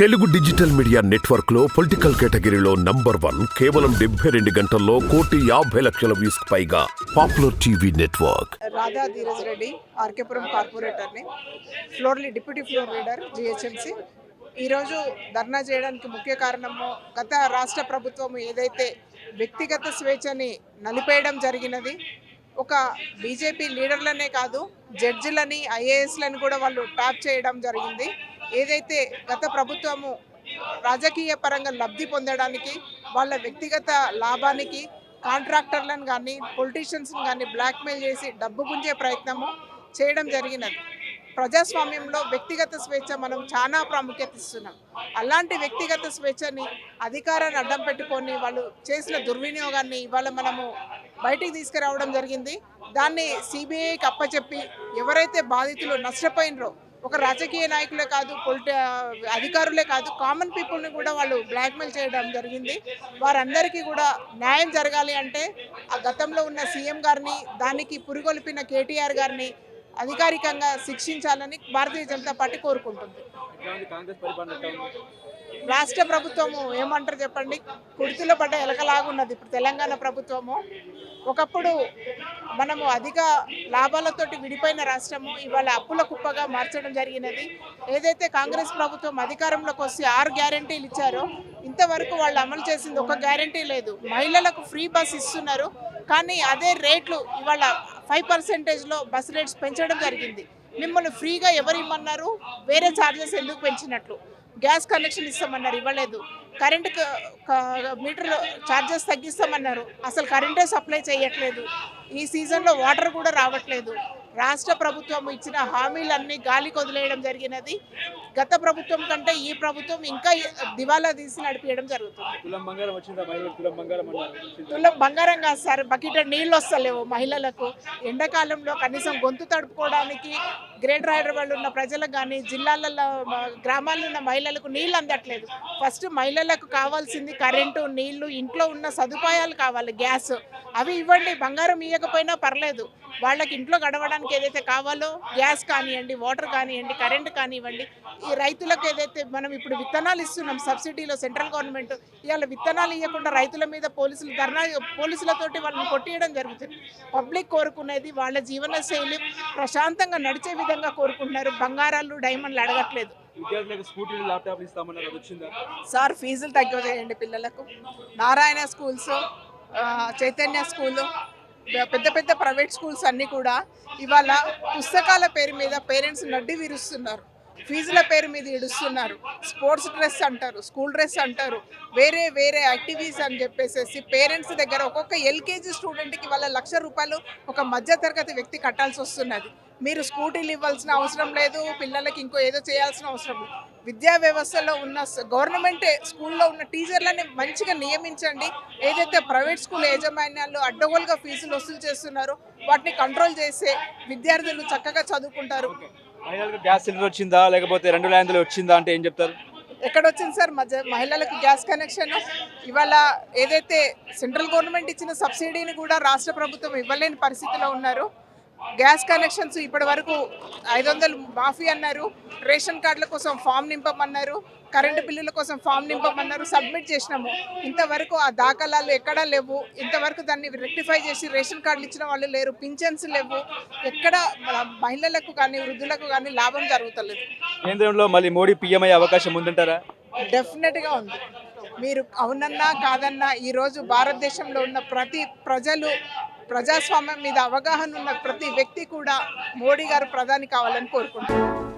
Telugu digital media నెట్వర్క్లో political కేటగిరీలో number one కేవలం డెబ్బై రెండు గంటల్లో కోటి యాభై లక్షల వ్యూస్ పైగా popular TV network. Radha Dheeraj Reddy RK Puram కార్పొరేటర్ని ఫ్లోర్లీ డిప్యూటీ ఫ్లోర్ లీడర్ జిహెచ్ఎంసి. ఈరోజు ధర్నా చేయడానికి ముఖ్య కారణము గత రాష్ట్ర ప్రభుత్వం ఏదైతే వ్యక్తిగత స్వేచ్ఛని నలిపేయడం జరిగినది ఒక బీజేపీ లీడర్లనే కాదు జడ్జిలని ఐఏఎస్లను కూడా వాళ్ళు ట్యాప్ చేయడం జరిగింది. ఏదైతే గత ప్రభుత్వము రాజకీయ పరంగా లబ్ధి పొందడానికి వాళ్ళ వ్యక్తిగత లాభానికి కాంట్రాక్టర్లను కానీ పొలిటీషియన్స్ని కానీ బ్లాక్మెయిల్ చేసి డబ్బు గుంజే ప్రయత్నము చేయడం జరిగినది. ప్రజాస్వామ్యంలో వ్యక్తిగత స్వేచ్ఛ మనం చాలా ప్రాముఖ్యత ఇస్తున్నాం. అలాంటి వ్యక్తిగత స్వేచ్ఛని అధికారాన్ని అడ్డం పెట్టుకొని వాళ్ళు చేసిన దుర్వినియోగాన్ని ఇవాళ మనము బయటికి తీసుకురావడం జరిగింది. దాన్ని సిబిఐకి అప్పచెప్పి ఎవరైతే బాధితులు నష్టపోయినరో ఒక రాజకీయ నాయకులే కాదు పొలిటి అధికారులే కాదు కామన్ పీపుల్ని కూడా వాళ్ళు బ్లాక్మెయిల్ చేయడం జరిగింది. వారందరికీ కూడా న్యాయం జరగాలి అంటే ఆ గతంలో ఉన్న సీఎం గారిని దానికి పురిగొల్పిన కేటీఆర్ గారిని అధికారికంగా శిక్షించాలని భారతీయ జనతా పార్టీ కోరుకుంటుంది. రాష్ట్ర ప్రభుత్వము ఏమంటారు చెప్పండి? కుర్తిలో పడ్డ ఎలకలాగున్నది. ఇప్పుడు తెలంగాణ ప్రభుత్వము. ఒకప్పుడు మనము అధిక లాభాలతోటి విడిపోయిన రాష్ట్రము. ఇవాళ అప్పుల కుప్పగా మార్చడం జరిగినది. ఏదైతే కాంగ్రెస్ ప్రభుత్వం అధికారంలోకి వస్తే ఆరు గ్యారంటీలు ఇచ్చారో ఇంతవరకు వాళ్ళు అమలు చేసింది ఒక గ్యారంటీ లేదు. మహిళలకు ఫ్రీ బస్ ఇస్తున్నారు. కానీ అదే రేట్లు ఇవాళ ఫైవ్ పర్సెంటేజ్లో బస్ రేట్స్ పెంచడం జరిగింది. మిమ్మల్ని ఫ్రీగా ఎవరు ఇమ్మన్నారు? వేరే ఛార్జెస్ ఎందుకు పెంచినట్లు? గ్యాస్ కనెక్షన్ ఇస్తామన్నారు ఇవ్వలేదు. కరెంటు మీటర్ ఛార్జెస్ తగ్గిస్తామన్నారు. అసలు కరెంటే సప్లై చేయట్లేదు. ఈ సీజన్లో వాటర్ కూడా రావట్లేదు. రాష్ట్ర ప్రభుత్వం ఇచ్చిన హామీలన్నీ గాలికి వదిలేయడం జరిగినది. గత ప్రభుత్వం కంటే ఈ ప్రభుత్వం ఇంకా దివాలా తీసి నడిపించడం జరుగుతుంది? తులం బంగారం కాదు సార్ బకెట్ నీళ్ళు వస్తలేవు మహిళలకు. ఎండాకాలంలో కనీసం గొంతు తడుపుకోవడానికి గ్రేటర్ హైదరాబాద్ ఉన్న ప్రజలకు కానీ జిల్లాలలో గ్రామాల్లో ఉన్న మహిళలకు నీళ్ళు అందట్లేదు. ఫస్ట్ మహిళలకు కావాల్సింది కరెంటు నీళ్ళు ఇంట్లో ఉన్న సదుపాయాలు కావాలి గ్యాస్. అవి ఇవ్వండి బంగారం ఇవ్వకపోయినా పర్లేదు. వాళ్ళకి ఇంట్లో గడవడానికి ఏదైతే కావాలో గ్యాస్ కానివ్వండి వాటర్ కానివ్వండి కరెంట్ కానివ్వండి ఈ రైతులకు ఏదైతే మనం ఇప్పుడు విత్తనాలు ఇస్తున్నాం సబ్సిడీలో సెంట్రల్ గవర్నమెంట్ ఇవాళ విత్తనాలు ఇవ్వకుండా రైతుల మీద పోలీసులు ధర్నా పోలీసులతోటి వాళ్ళని కొట్టియడం జరుగుతుంది. పబ్లిక్ కోరుకునేది వాళ్ళ జీవన శైలి ప్రశాంతంగా నడిచే విధంగా కోరుకుంటున్నారు. బంగారాలు డైమండ్లు అడగట్లేదు. సార్ ఫీజులు తగ్గిచేయండి పిల్లలకు. నారాయణ స్కూల్స్ చైతన్య స్కూలు పెద్ద పెద్ద ప్రైవేట్ స్కూల్స్ అన్నీ కూడా ఇవాళ పుస్తకాల పేరు మీద పేరెంట్స్ నడ్డి విరుస్తున్నారు. ఫీజుల పేరు మీద ఇడుస్తున్నారు స్పోర్ట్స్ డ్రెస్ అంటారు స్కూల్ డ్రెస్ అంటారు వేరే వేరే యాక్టివిటీస్ అని చెప్పేసి పేరెంట్స్ దగ్గర ఒక్కొక్క ఎల్కేజీ స్టూడెంట్కి వాళ్ళ లక్ష రూపాయలు ఒక మధ్యతరగతి వ్యక్తి కట్టాల్సి వస్తున్నది. మీరు స్కూటీలు ఇవ్వాల్సిన అవసరం లేదు పిల్లలకి ఇంకో ఏదో చేయాల్సిన అవసరం లేదు. విద్యా వ్యవస్థలో ఉన్న గవర్నమెంటే గవర్నమెంట్ స్కూల్లో ఉన్న టీచర్లని మంచిగా నియమించండి. ఏదైతే ప్రైవేట్ స్కూల్ యాజమాన్యాలు అడ్డగోలుగా ఫీజులు వసూలు చేస్తున్నారో వాటిని కంట్రోల్ చేసే విద్యార్థులు చక్కగా చదువుకుంటారు. మహిళలకు గ్యాస్ సిలిండర్ వచ్చిందా? లేకపోతే రెండు ల్యాండ్లు వచ్చిందా అంటే ఏం చెప్తారు? ఎక్కడ వచ్చింది సార్ మధ్య మహిళలకు గ్యాస్ కనెక్షన్? ఇవాళ ఏదైతే సెంట్రల్ గవర్నమెంట్ ఇచ్చిన సబ్సిడీని కూడా రాష్ట్ర ప్రభుత్వం ఇవ్వలేని పరిస్థితిలో ఉన్నారు. గ్యాస్ కనెక్షన్స్ ఇప్పటి వరకు ఐదు వందలు మాఫీ అన్నారు. రేషన్ కార్డుల కోసం ఫామ్ నింపమన్నారు. కరెంటు బిల్లుల కోసం ఫామ్ నింపమన్నారు. సబ్మిట్ చేసినాము. ఇంతవరకు ఆ దాఖలాలు ఎక్కడా లేవు. ఇంతవరకు దాన్ని రెక్టిఫై చేసి రేషన్ కార్డులు ఇచ్చిన వాళ్ళు లేరు. పింఛన్స్ లేవు. ఎక్కడ మహిళలకు కానీ వృద్ధులకు కానీ లాభం జరుగుతలేదు. కేంద్రంలో మళ్ళీ మోడీ పీఎం అయ్యే అవకాశం ఉందంటారా? డెఫినెట్గా ఉంది. మీరు అవునన్నా కాదన్నా ఈరోజు భారతదేశంలో ఉన్న ప్రతి ప్రజలు ప్రజాస్వామ్యం మీద అవగాహన ఉన్న ప్రతి వ్యక్తి కూడా మోడీ గారు ప్రధాని కావాలని కోరుకుంటున్నాను